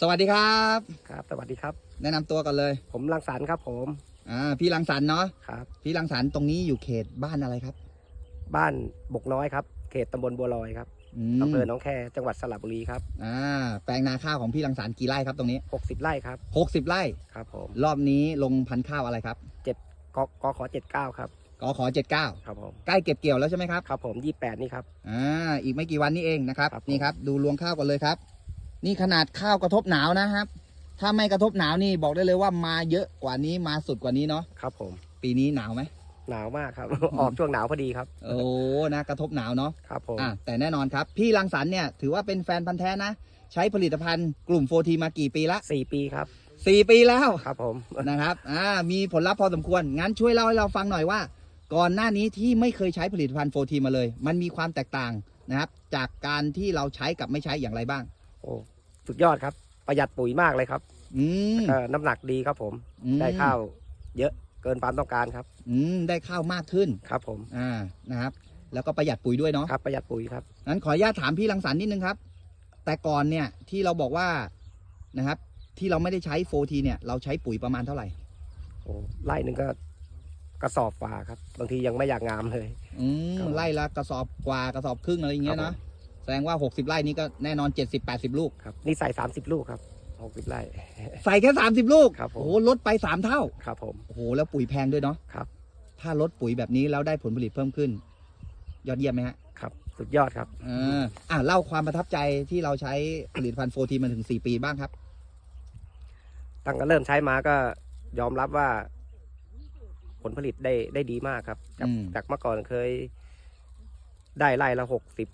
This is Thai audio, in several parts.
สวัสดีครับ ครับ สวัสดีครับ แนะนำตัวกันเลย ผมรังสรรค์ครับผม อ่า พี่รังสรรค์เนาะ ครับ พี่รังสรรค์ตรงนี้อยู่เขตบ้านอะไรครับบ้านบกน้อยครับ เขตตำบลบัวลอยครับอือำมเภอหนองแค จังหวัดสระบุรีครับอ่า แปลงนาข้าวของพี่รังสรรค์กี่ไร่ครับตรงนี้ 60ไร่ครับ 60 ไร่ ครับผมรอบนี้ลงพันธุ์ข้าวอะไรครับเจ็ดกกขอ79 ครับ กขอ79 ครับผม ใกล้เก็บเกี่ยวแล้วใช่ไหมครับ ครับผม 28 นี่ครับ อ่า อีกไม่กี่วันนี้เองนะครับ ครับผม นี่ครับ ดูรวงข้าวกันเลยครับ นี่ขนาดข้าวกระทบหนาวนะครับ ถ้าไม่กระทบหนาวนี่บอกได้เลยว่ามาเยอะกว่านี้มาสุดกว่านี้เนาะครับผม ปีนี้หนาวไหมหนาวมากครับ ออกช่วงหนาวพอดีครับ โอ้นะกระทบหนาวเนาะครับผมอะแต่แน่นอนครับ พี่รังสรรค์เนี่ยถือว่าเป็นแฟนพันธ์แท้นะ ใช้ผลิตภัณฑ์กลุ่มโฟทีมากี่ปีละสี่ปีครับสี่ปีแล้วครับผมนะครับอ่ามีผลลัพธ์พอสมควร งั้นช่วยเล่าให้เราฟังหน่อยว่า ก่อนหน้านี้ที่ไม่เคยใช้ผลิตภัณฑ์โฟทีมาเลย มันมีความแตกต่างนะครับ จากการที่เราใช้กับไม่ใช้อย่างไรบ้างโอ้สุดยอดครับ ประหยัดปุ๋ยมากเลยครับอืมเอ่อน้ำหนักดีครับผม อืมได้ข้าว เยอะเกินความต้องการครับ อืมได้ข้าวมากขึ้น ครับผม อ่านะครับ แล้วก็ประหยัดปุ๋ยด้วยเนาะครับประหยัดปุ๋ยครับ งั้นขออนุญาตถามพี่รังสรรค์นิดนึงครับ แต่ก่อนเนี่ยที่เราบอกว่านะครับ ที่เราไม่ได้ใช้โฟทีเนี่ย เราใช้ปุ๋ยประมาณเท่าไหร่โอ้ไร่หนึ่งก็กระสอบฝ่าครับ บางทียังไม่อยากงามเลย อืมครับผมไร่ละกระสอบกว่ากระสอบครึ่งอะไรอย่างเงี้ยครันะบผมแส ดงว่า 60 ไร่นี้ก็แน่นอน 70 80 ลูก ครับนี่ใส่สามสิบลูกครับหกสิบไร่ ใส่แค่ 30 ลูก ครับผม โอ้โหลดไป 3 เท่า ครับผม โอ้โห แล้วปุ๋ยแพงด้วยเนาะ ครับ ถ้าลดปุ๋ยแบบนี้แล้วได้ผลผลิตเพิ่มขึ้น ยอดเยี่ยมไหมฮะครับ สุดยอดครับอ่าอ่าเล่าความประทับใจที่เราใช้ผลิตภัณฑ์โฟทีมาถึง 4 ปีบ้างครับ ตั้งแต่เริ่มใช้มาก็ยอมรับว่า ผลผลิตได้ได้ดีมากครับ จากอืม จากเมื่อก่อนเคย ได้ไร่ละหกสิบ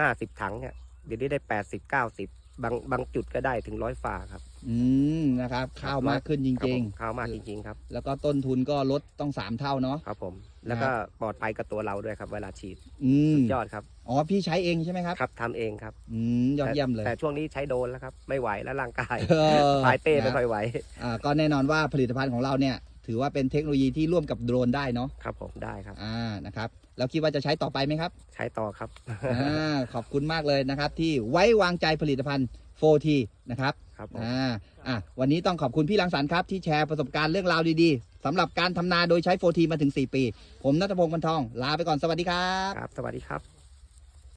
ห้าสิบถังเนี่ยเดี๋ยวนี้ได้แปดสิบเก้าสิบบางบางจุดก็ได้ถึงร้อยฝ่าครับ อืมนะครับ ข้าวมากขึ้นจครับริงผมข้าวมากจริงๆครับ ๆ แล้วก็ต้นทุนก็ลดต้อง3เท่าเนาะ ครับผม แล้วก็ปลอดภัยกับตัวเราด้วยครับ เวลาฉีดอืม ยอดครับ อ๋อ พี่ใช้เองใช่ไหมครับ ครับทำเองครับ อืม ยอดเยี่ยมเลยแต่ช่วงนี้ใช้โดรนแล้วครับ ไม่ไหวแล้วร่างกายเออปลายเป้ไม่นะค่อยไหว อ่าก็แน่นอนว่าผลิตภัณฑ์ของเราเนี่ย ถือว่าเป็นเทคโนโลยีที่ร่วมกับโดรนได้เนาะครับผมได้ครับ อ่านะครับแล้วคิดว่าจะใช้ต่อไปไหมครับใช้ต่อครับอ่าขอบคุณมากเลยนะครับ ที่ไว้วางใจผลิตภัณฑ์ 4T นะครับครับผมอ่าอะวันนี้ต้องขอบคุณพี่รังสรรค์ครับที่แชร์ประสบการณ์เรื่องราวดีๆสำหรับการทำนาโดยใช้ 4T มาถึง 4 ปี ผมนัทพงศ์พันทอง ลาไปก่อนสวัสดีครับ ครับ สวัสดีครับ